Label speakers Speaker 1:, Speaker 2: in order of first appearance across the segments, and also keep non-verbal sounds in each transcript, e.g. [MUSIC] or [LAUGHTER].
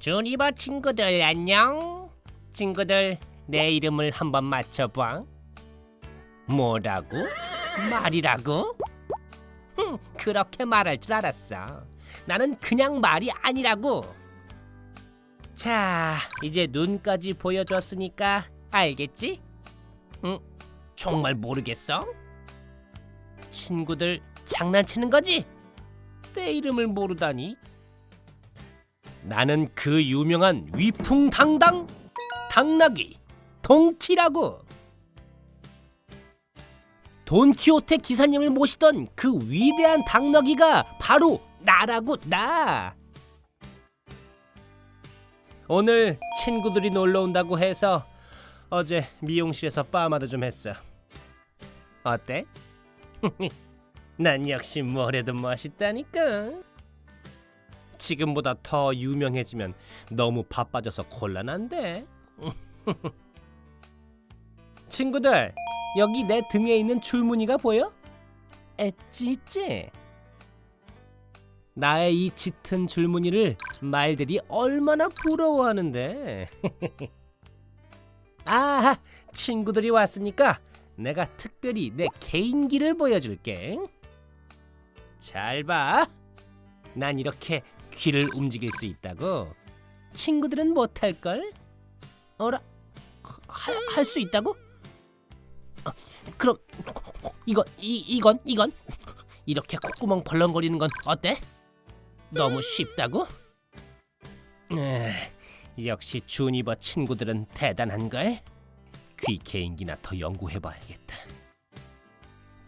Speaker 1: 주니버 친구들 안녕. 친구들 내 이름을 한번 맞춰봐. 뭐라고? 말이라고? 흠, 그렇게 말할 줄 알았어. 나는 그냥 말이 아니라고. 자, 이제 눈까지 보여줬으니까 알겠지? 응, 정말 모르겠어? 친구들 장난치는 거지? 내 이름을 모르다니. 나는 그 유명한 위풍당당 당나귀 동키라고. 돈키호테 기사님을 모시던 그 위대한 당나귀가 바로 나라고 나. 오늘 친구들이 놀러 온다고 해서 어제 미용실에서 빠마도 좀 했어. 어때? [LAUGHS] 난 역시 뭐래도 멋있다니까. 지금보다 더 유명해지면 너무 바빠져서 곤란한데. [LAUGHS] 친구들, 여기 내 등에 있는 줄무늬가 보여? 엣지있지? 나의 이 짙은 줄무늬를 말들이 얼마나 부러워하는데. [LAUGHS] 아, 친구들이 왔으니까 내가 특별히 내 개인기를 보여줄게. 잘 봐. 난 이렇게 귀를 움직일 수 있다고. 친구들은 못할 걸? 어라, 할 수 있다고? 아, 그럼 이건 이 이건 이건 이렇게 콧구멍 벌렁거리는 건 어때? 너무 쉽다고? 에, 역시 주니버 친구들은 대단한 걸. 귀 개인기나 더 연구해봐야겠다.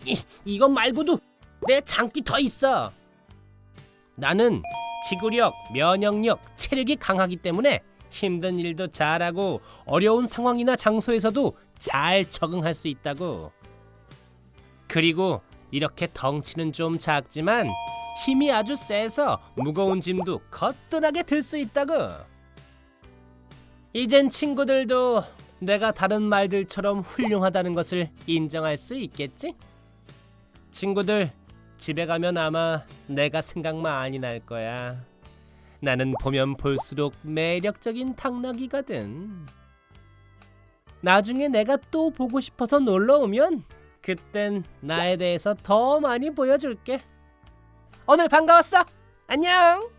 Speaker 1: 이 이것 말고도 내 장기 더 있어. 나는 지구력, 면역력, 체력이 강하기 때문에 힘든 일도 잘하고 어려운 상황이나 장소에서도 잘 적응할 수 있다고. 그리고 이렇게 덩치는 좀 작지만 힘이 아주 세서 무거운 짐도 거뜬하게 들 수 있다고. 이젠 친구들도 내가 다른 말들처럼 훌륭하다는 것을 인정할 수 있겠지? 친구들 집에 가면 아마 내가 생각 많이 날 거야. 나는 보면 볼수록 매력적인 당나귀거든. 나중에 내가 또 보고 싶어서 놀러 오면 그땐 나에 대해서 더 많이 보여줄게. 오늘 반가웠어. 안녕.